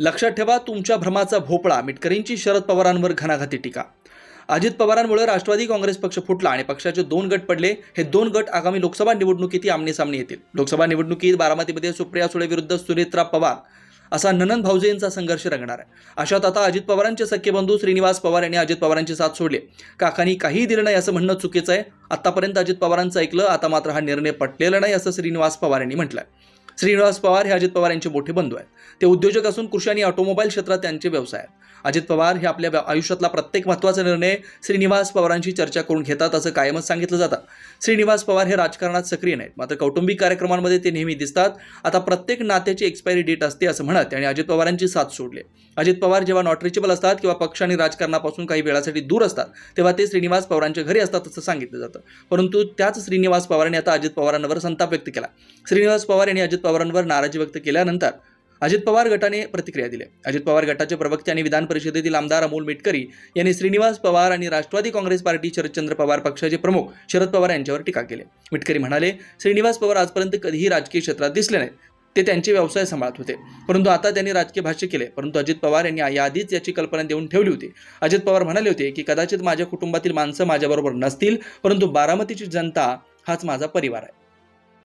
लक्षात ठेवा तुमच्या भ्रमाचा भोपळा मिटकरींची शरद पवारांवर घणाघाती टीका. अजित पवारांमुळे राष्ट्रवादी काँग्रेस पक्ष फुटला आणि पक्षाचे दोन गट पडले. हे दोन गट आगामी लोकसभा निवडणुकीत आमनेसामने येतील. लोकसभा निवडणुकीत बारामतीमध्ये सुप्रिया सुळे विरुद्ध सुनेत्रा पवार असा ननन भाऊजेंचा संघर्ष रंगणार आहे. अशात आता अजित पवारांचे सख्खे बंधू श्रीनिवास पवार यांनी अजित पवारांची साथ सोडली. काकांनी काहीही दिलं नाही असं म्हणणं चुकीचं आहे. आतापर्यंत अजित पवारांचं ऐकलं आता मात्र हा निर्णय पटलेला नाही असं श्रीनिवास पवार यांनी म्हटलंय. श्रीनिवास पवार हे अजित पवार यांचे मोठे बंधू आहेत. ते उद्योजक असून कृषी आणि ऑटोमोबाईल क्षेत्रात त्यांचे व्यवसाय आहेत. अजित पवार हे आपल्या आयुष्यातला प्रत्येक महत्त्वाचा निर्णय श्रीनिवास पवारांशी चर्चा करून घेतात असं कायमच सांगितलं जातं. श्रीनिवास पवार हे राजकारणात सक्रिय नाहीत. मात्र कौटुंबिक कार्यक्रमांमध्ये ते नेहमी दिसतात. आता प्रत्येक नात्याची एक्सपायरी डेट असते असं म्हणत त्यांनी अजित पवारांची साथ सोडली. अजित पवार जेव्हा नॉट रिचेबल असतात किंवा पक्ष आणि राजकारणापासून काही वेळासाठी दूर असतात तेव्हा ते श्रीनिवास पवारांच्या घरी असतात असं सांगितलं जातं. परंतु त्याच श्रीनिवास पवारांनी आता अजित पवारांवर संताप व्यक्त केला. श्रीनिवास पवार यांनी अजित पवारांवर नाराजी व्यक्त केल्यानंतर अजित पवार गटाने प्रतिक्रिया दिली. अजित पवार गटाचे प्रवक्ते आणि विधान परिषदेतील आमदार अमोल मिटकरी यांनी श्रीनिवास पवार आणि राष्ट्रवादी काँग्रेस पार्टी शरदचंद्र पवार पक्षाचे प्रमुख शरद पवार यांच्यावर टीका केली. मिटकरी म्हणाले श्रीनिवास पवार आजपर्यंत कधीही राजकीय क्षेत्रात दिसले नाहीत. ते त्यांचे व्यवसाय सांभाळत होते. परंतु आता त्यांनी राजकीय भाष्य केले. परंतु अजित पवार यांनी याआधीच याची कल्पना देऊन ठेवली होती. अजित पवार म्हणाले होते की कदाचित माझ्या कुटुंबातील माणसं माझ्याबरोबर नसतील परंतु बारामतीची जनता हाच माझा परिवार आहे.